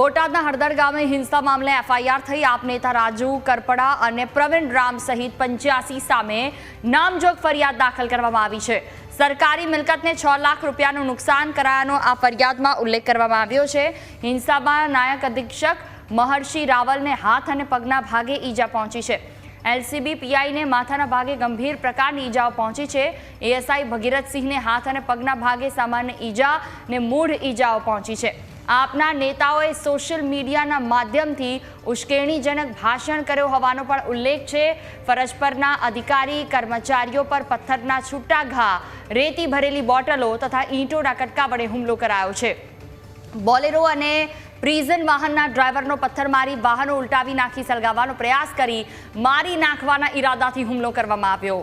બોટાદના હળદર ગામે હિંસા મામલે એફઆઈઆર થઈ. આપ નેતા રાજુ કરપડા અને પ્રવીણ રામ સહિત પંચ્યાસી સામે નામજોગ ફરિયાદ દાખલ કરવામાં આવી છે. સરકારી મિલકતને છ લાખ રૂપિયાનું નુકસાન કરાયાનો આ ફરિયાદમાં ઉલ્લેખ કરવામાં આવ્યો છે. હિંસામાં નાયક અધિક્ષક મહર્ષિ રાવલને હાથ અને પગના ભાગે ઈજા પહોંચી છે. એલસીબી પીઆઈને માથાના ભાગે ગંભીર પ્રકારની ઈજાઓ પહોંચી છે. એએસઆઈ ભગીરથસિંહને હાથ અને પગના ભાગે સામાન્ય ઈજા ને મૂળ ઈજાઓ પહોંચી છે. આપના નેતાઓએ સોશિયલ મીડિયાના માધ્યમથી ઉશ્કેરણીજનક ભાષણ કર્યો હોવાનો પણ ઉલ્લેખ છે. ફરજ પરના અધિકારી, કર્મચારીઓ પર પથ્થરના છૂટા ઘા રેતી ભરેલી બોટલો તથા ઈંટોના કટકા વડે હુમલો કરાયો છે. બોલેરો અને પ્રિઝન વાહનના ડ્રાઈવરનો પથ્થર મારી વાહનો ઉલટાવી નાખી સળગાવવાનો પ્રયાસ કરી મારી નાખવાના ઈરાદાથી હુમલો કરવામાં આવ્યો.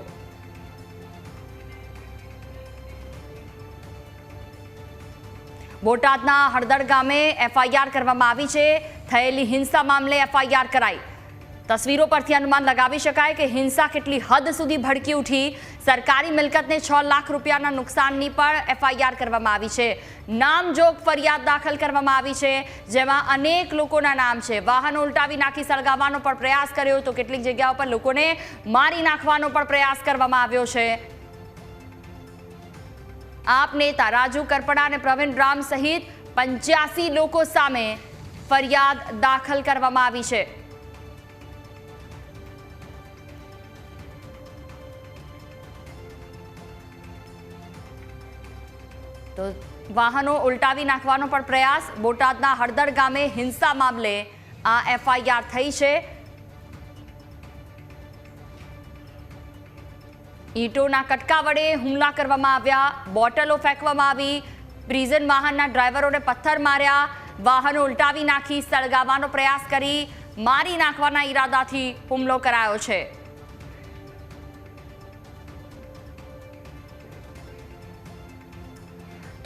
બોટાદના હળદર ગામે એફઆઈઆર કરવામાં આવી છે. થયેલી હિંસા મામલે એફઆઈઆર કરાઈ. તસવીરો પરથી અનુમાન લગાવી શકાય કે હિંસા કેટલી હદ સુધી ભડકી ઉઠી. સરકારી મિલકતને છ લાખ રૂપિયાના નુકસાનની પણ એફઆઈઆર કરવામાં આવી છે. નામજોગ ફરિયાદ દાખલ કરવામાં આવી છે, જેમાં અનેક લોકોના નામ છે. વાહનો ઉલટાવી નાખી સળગાવવાનો પણ પ્રયાસ કર્યો તો કેટલીક જગ્યાઓ પર લોકોને મારી નાખવાનો પણ પ્રયાસ કરવામાં આવ્યો છે. આપ નેતા રાજુ કરપડા અને પ્રવીણ રામ સહિત પંચ્યાસી લોકો સામે ફરિયાદ દાખલ કરવામાં આવી છે. તો વાહનો ઉલટાવી નાખવાનો પણ પ્રયાસ. બોટાદના હળદર ગામે હિંસા મામલે આ એફઆઈઆર થઈ છે. ઈંટોના કટકા વડે હુમલા કરવામાં આવ્યા, બોટલો ફેંકવામાં આવી, પ્રિઝન વાહનના ડ્રાઈવરોને પથ્થર માર્યા, વાહનો ઉલટાવી નાખી, સળગાવવાનો પ્રયાસ કરી, મારી નાખવાના ઈરાદાથી હુમલો કરાયો છે.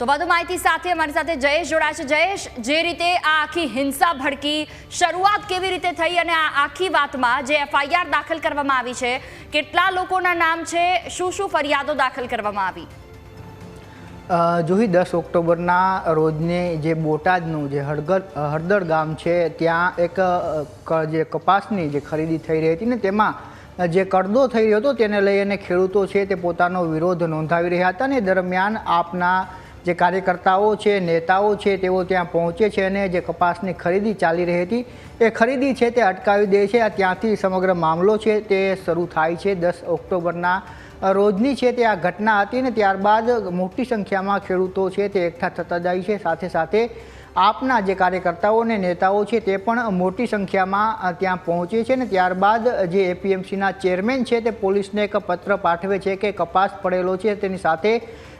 તો વધુ માહિતી સાથે અમારી સાથે જયેશ છે. જયેશ, જે રીતે આ આખી હિંસા ભડકી શરૂઆત કેવી રીતે થઈ અને આ આખી વાતમાં જે એફઆઈઆર દાખલ કરવામાં આવી છે, કેટલા લોકોના નામ છે, શું શું ફરિયાદો દાખલ કરવામાં આવી? જોહી, દસ ઓક્ટોબરના રોજને જે બોટાદનું જે હળગર હળદર ગામ છે, ત્યાં એક જે કપાસની જે ખરીદી થઈ રહી હતી ને તેમાં જે કરદો થઈ રહ્યો હતો, તેને લઈ અને ખેડૂતો છે તે પોતાનો વિરોધ નોંધાવી રહ્યા હતા ને દરમિયાન આપના જે કાર્યકર્તાઓ છે, નેતાઓ છે, તેઓ ત્યાં પહોંચે છે અને જે કપાસની ખરીદી ચાલી રહી હતી, એ ખરીદી છે તે અટકાવી દે છે. આ ત્યાંથી સમગ્ર મામલો છે તે શરૂ થાય છે દસ ઓક્ટોબરના રોજની છે તે આ ઘટના હતી ને ત્યારબાદ મોટી સંખ્યામાં ખેડૂતો છે તે એકઠા થતા જાય છે. સાથે સાથે આપના જે કાર્યકર્તાઓ અને નેતાઓ છે તે પણ મોટી સંખ્યામાં ત્યાં પહોંચે છે ને ત્યારબાદ જે એપીએમસીના ચેરમેન છે તે પોલીસને એક પત્ર પાઠવે છે કે કપાસ પડેલો છે. તેની સાથે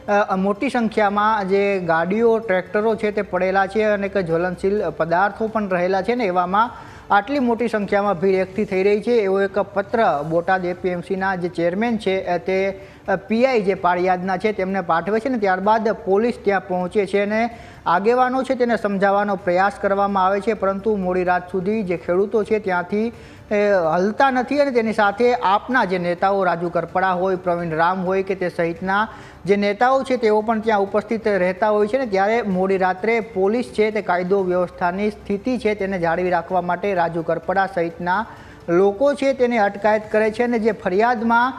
મોટી સંખ્યામાં જે ગાડીઓ, ટ્રેક્ટરો છે તે પડેલા છે અને કે જ્વલનશીલ પદાર્થો પણ રહેલા છે ને એવામાં આટલી મોટી સંખ્યામાં ભીડ એકઠી થઈ રહી છે. એવો એક પત્ર બોટાદ એપીએમસીના જે ચેરમેન છે તે પીઆઈ જે પાળિયાદના છે તેમને પાઠવે છે ને ત્યારબાદ પોલીસ ત્યાં પહોંચે છે અને આગેવાનો છે તેને સમજાવવાનો પ્રયાસ કરવામાં આવે છે. પરંતુ મોડી રાત સુધી જે ખેડૂતો છે ત્યાંથી હલતા નથી અને તેની સાથે આપના જે નેતાઓ રાજુ કરપડા હોય, પ્રવીણ રામ હોય કે તે સહિતના જે નેતાઓ છે તેઓ પણ ત્યાં ઉપસ્થિત રહેતા હોય છે ને ત્યારે મોડી રાત્રે પોલીસ છે તે કાયદો વ્યવસ્થાની સ્થિતિ છે તેને જાળવી રાખવા માટે રાજુ કરપડા સહિતના લોકો છે તેને અટકાયત કરે છે અને જે ફરિયાદમાં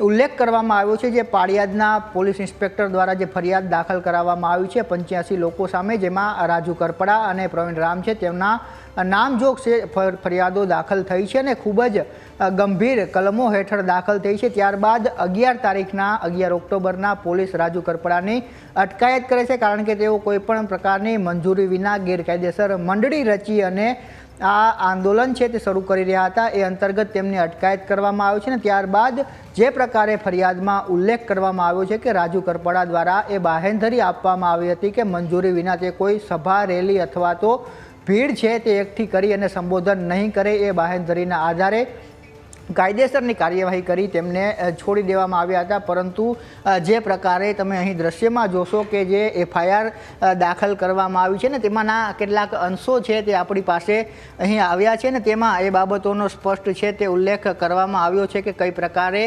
ઉલ્લેખ કરવામાં આવ્યો છે જે પાળિયાદના પોલીસ ઇન્સ્પેક્ટર દ્વારા જે ફરિયાદ દાખલ કરાવવામાં આવી છે, પંચ્યાસી લોકો સામે, જેમાં રાજુ કરપડા અને પ્રવીણ રામ છે, તેમના નામજોગ છે ફરિયાદો દાખલ થઈ છે અને ખૂબ જ ગંભીર કલમો હેઠળ દાખલ થઈ છે. ત્યારબાદ અગિયાર તારીખના, અગિયાર ઓક્ટોબરના પોલીસ રાજુ કરપડાની અટકાયત કરે છે, કારણ કે તેઓ કોઈપણ પ્રકારની મંજૂરી વિના ગેરકાયદેસર મંડળી રચી અને આ આંદોલન છે તે શરૂ કરી રહ્યા હતા. એ અંતર્ગત તેમની અટકાયત કરવામાં આવી છે ને ત્યારબાદ જે પ્રકારે ફરિયાદમાં ઉલ્લેખ કરવામાં આવ્યો છે કે રાજુ કરપડા દ્વારા એ બાહેંધરી આપવામાં આવી હતી કે મંજૂરી વિના તે કોઈ સભા, રેલી અથવા તો ભીડ છે તે એકઠી કરી અને સંબોધન નહીં કરે એ બાહેંધરીના આધારે કાયદેસરની કાર્યવાહી કરી તેમને છોડી દેવામાં આવ્યા હતા. પરંતુ જે પ્રકારે તમે અહીં દ્રશ્યમાં જોશો કે જે એફઆઈઆર દાખલ કરવામાં આવી છે ને, તેમાંના કેટલાક અંશો છે તે આપણી પાસે અહીં આવ્યા છે ને, તેમાં એ બાબતોનો સ્પષ્ટ છે, તે ઉલ્લેખ કરવામાં આવ્યો છે કે કઈ પ્રકારે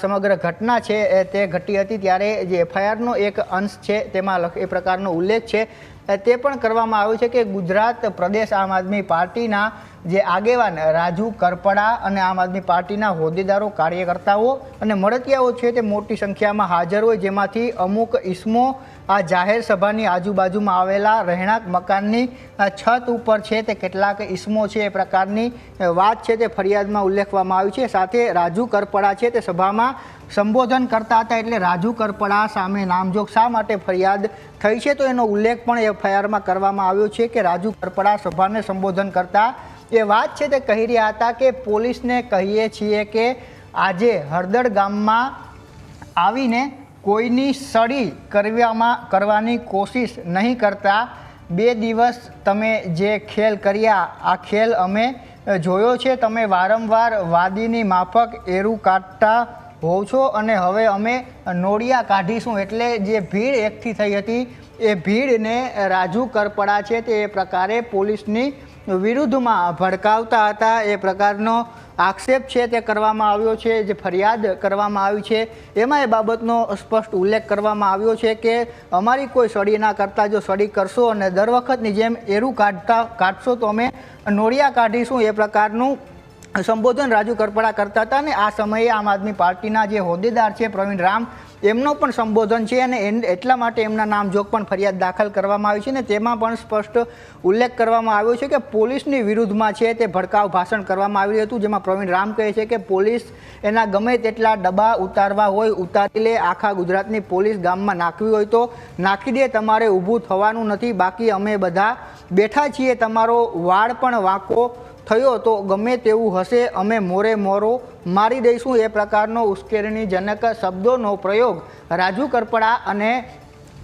સમગ્ર ઘટના છે તે ઘટી હતી. ત્યારે જે એફઆઈઆરનો એક અંશ છે, તેમાં એ પ્રકારનો ઉલ્લેખ છે. તે પણ કરવામાં આવ્યું છે કે ગુજરાત પ્રદેશ આમ આદમી પાર્ટીના જે આગેવાન રાજુ કરપડા અને આમ આદમી પાર્ટીના હોદ્દેદારો, કાર્યકર્તાઓ અને મળતિયાઓ છે તે મોટી સંખ્યામાં હાજર હોય. જેમાંથી અમુક ઈસમો આ જાહેર સભાની આજુબાજુમાં આવેલા રહેણાંક મકાનની છત ઉપર છે તે કેટલાક ઈસમો છે એ પ્રકારની વાત છે તે ફરિયાદમાં ઉલ્લેખવામાં આવી છે. સાથે રાજુ કરપડા છે તે સભામાં સંબોધન કરતા હતા એટલે રાજુ કરપડા સામે નામજોગ શા માટે ફરિયાદ થઈ છે? તો એનો ઉલ્લેખ પણ એફઆઈઆરમાં કરવામાં આવ્યો છે કે રાજુ કરપડા સભાને સંબોધન કરતા એ વાત છે તે કહી રહ્યા હતા કે પોલીસને કહીએ છીએ કે આજે હળદર ગામમાં આવીને કોઈની સડી કરવામાં કરવાની કોશિશ નહીં કરતા. બે દિવસ તમે જે ખેલ કર્યા, આ ખેલ અમે જોયો છે. તમે વારંવાર વાદીની માફક એરું કાઢતા હોવ છો અને હવે અમે નોળિયા કાઢીશું. એટલે જે ભીડ એકઠી થઈ હતી, એ ભીડને રાજુ કરપડા છે તે એ પ્રકારે પોલીસની વિરુદ્ધમાં ભડકાવતા હતા. એ પ્રકારનો આક્ષેપ છે તે કરવામાં આવ્યો છે, જે ફરિયાદ કરવામાં આવી છે. એમાં એ બાબતનો સ્પષ્ટ ઉલ્લેખ કરવામાં આવ્યો છે કે અમારી કોઈ સડી ના કરતાં. જો સડી કરશો અને દર વખતની જેમ એરું કાઢતા કાઢશો તો અમે નોળિયા કાઢીશું. એ પ્રકારનું સંબોધન રાજુ કરપડા કરતા હતા અને આ સમયે આમ આદમી પાર્ટીના જે હોદ્દેદાર છે પ્રવીણ રામ, એમનો પણ સંબોધન છે અને એટલા માટે એમના નામ જોગ પણ ફરિયાદ દાખલ કરવામાં આવી છે ને તેમાં પણ સ્પષ્ટ ઉલ્લેખ કરવામાં આવ્યો છે કે પોલીસની વિરુદ્ધમાં છે તે ભડકાવ ભાષણ કરવામાં આવ્યું હતું, જેમાં પ્રવીણ રામ કહે છે કે પોલીસ એના ગમે તેટલા ડબ્બા ઉતારવા હોય, ઉતારી લે, આખા ગુજરાતની પોલીસ ગામમાં નાખવી હોય તો નાખી દે, તમારે ઊભું થવાનું નથી, બાકી અમે બધા બેઠા છીએ, તમારો વાળ પણ વાંકો થયો તો ગમે તેવું હશે, અમે મોરે મોરો મારી દઈશું એ પ્રકારનો ઉશ્કેરણીજનક શબ્દોનો પ્રયોગ. રાજુ કરપડા અને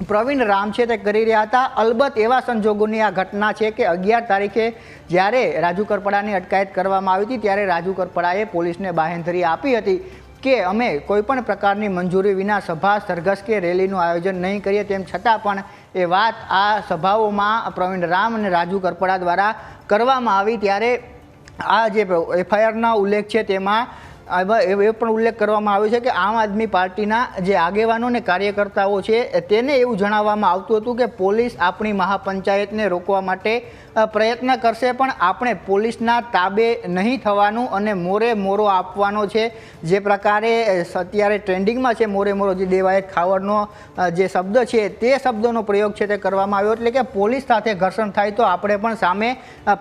પ્રવીણ રામ છે તે કરી રહ્યા હતા. અલબત્ત એવા સંજોગોની આ ઘટના છે કે અગિયાર તારીખે જ્યારે રાજુ કરપડાની અટકાયત કરવામાં આવી હતી, ત્યારે રાજુ કરપડાએ પોલીસને બાહેંધરી આપી હતી. કે અમે કોઈપણ પ્રકારની મંજૂરી વિના સભા, સરઘસ કે રેલીનું આયોજન નહીં કરીએ, તેમ છતાં પણ એ વાત આ સભાઓમાં પ્રવીણ રામ અને રાજુ કરપડા દ્વારા કરવામાં આવી. ત્યારે આ જે એફઆઈઆરના ઉલ્લેખ છે, તેમાં આમાં એ પણ ઉલ્લેખ કરવામાં આવ્યો છે કે આમ આદમી પાર્ટીના જે આગેવાનો ને કાર્યકર્તાઓ છે, તેને એવું જણાવવામાં આવતું હતું કે પોલીસ આપણી મહાપંચાયતને રોકવા માટે પ્રયત્ન કરશે, પણ આપણે પોલીસના તાબે નહીં થવાનું અને મોરે મોરો આપવાનો છે. જે પ્રકારે અત્યારે ટ્રેન્ડિંગમાં છે, મોરે મોરો જે દેવાયત ખાવડનો જે શબ્દ છે, તે શબ્દોનો પ્રયોગ છે તે કરવામાં આવ્યો. એટલે કે પોલીસ સાથે ઘર્ષણ થાય તો આપણે પણ સામે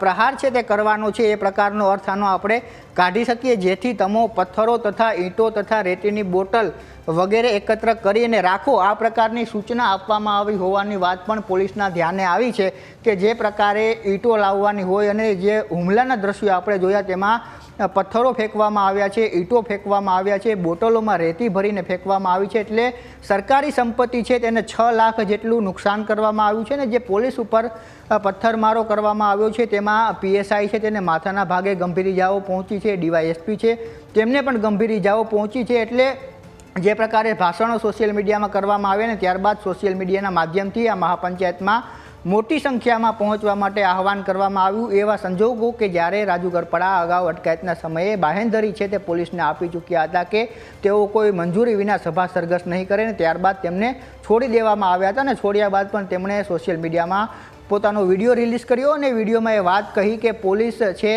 પ્રહાર છે તે કરવાનો છે. એ પ્રકારનો અર્થ આનો આપણે કાઢી શકીએ, જેથી તમો પથ્થરો તથા ઈંટો તથા રેતીની બોટલ વગેરે એકત્ર કરીને રાખો. આ પ્રકારની સૂચના આપવામાં આવી હોવાની વાત પણ પોલીસના ધ્યાને આવી છે કે જે પ્રકારે ઈંટો લાવવાની હોય અને જે હુમલાના દ્રશ્યો આપણે જોયા તેમાં પથ્થરો ફેંકવામાં આવ્યા છે, ઈંટો ફેંકવામાં આવ્યા છે, બોટલોમાં રેતી ભરીને ફેંકવામાં આવી છે એટલે સરકારી સંપત્તિ છે તેને છ લાખ જેટલું નુકસાન કરવામાં આવ્યું છે ને જે પોલીસ ઉપર પથ્થરમારો કરવામાં આવ્યો છે તેમાં પીએસઆઈ છે તેને માથાના ભાગે ગંભીર ઇજાઓ પહોંચી છે, ડીવાયએસપી છે, તેમને પણ ગંભીર ઇજાઓ પહોંચી છે એટલે જે પ્રકારે ભાષણો સોશિયલ મીડિયામાં કરવામાં આવ્યા ને ત્યારબાદ સોશિયલ મીડિયાના માધ્યમથી આ મહાપંચાયતમાં મોટી સંખ્યામાં પહોંચવા માટે આહવાન કરવામાં આવ્યું. એવા સંજોગો કે જ્યારે રાજુ ગરપડા અગાઉ અટકાયતના સમયે બાહેંધરી છે તે પોલીસને આપી ચૂક્યા હતા કે તેઓ કોઈ મંજૂરી વિના સભા સરઘસ નહીં કરે ને ત્યારબાદ તેમને છોડી દેવામાં આવ્યા હતા અને છોડ્યા બાદ પણ તેમણે સોશિયલ મીડિયામાં પોતાનો વીડિયો રિલીઝ કર્યો અને વિડીયોમાં એ વાત કહી કે પોલીસ છે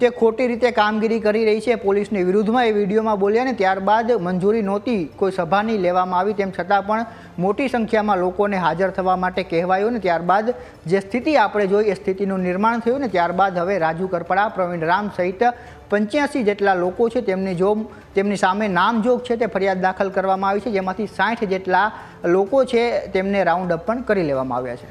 તે ખોટી રીતે કામગીરી કરી રહી છે. પોલીસની વિરુદ્ધમાં એ વિડીયોમાં બોલ્યા ને ત્યારબાદ મંજૂરી નહોતી. કોઈ સભા નહીં લેવામાં આવી તેમ છતાં પણ મોટી સંખ્યામાં લોકોને હાજર થવા માટે કહેવાયું ને ત્યારબાદ જે સ્થિતિ આપણે જોઈ એ સ્થિતિનું નિર્માણ થયું ને ત્યારબાદ હવે રાજુ કરપડા, પ્રવીણ રામ સહિત પંચ્યાસી જેટલા લોકો છે તેમની જોબ, તેમની સામે નામજોગ છે તે ફરિયાદ દાખલ કરવામાં આવી છે. જેમાંથી સાઠ જેટલા લોકો છે તેમને રાઉન્ડ અપ પણ કરી લેવામાં આવ્યા છે.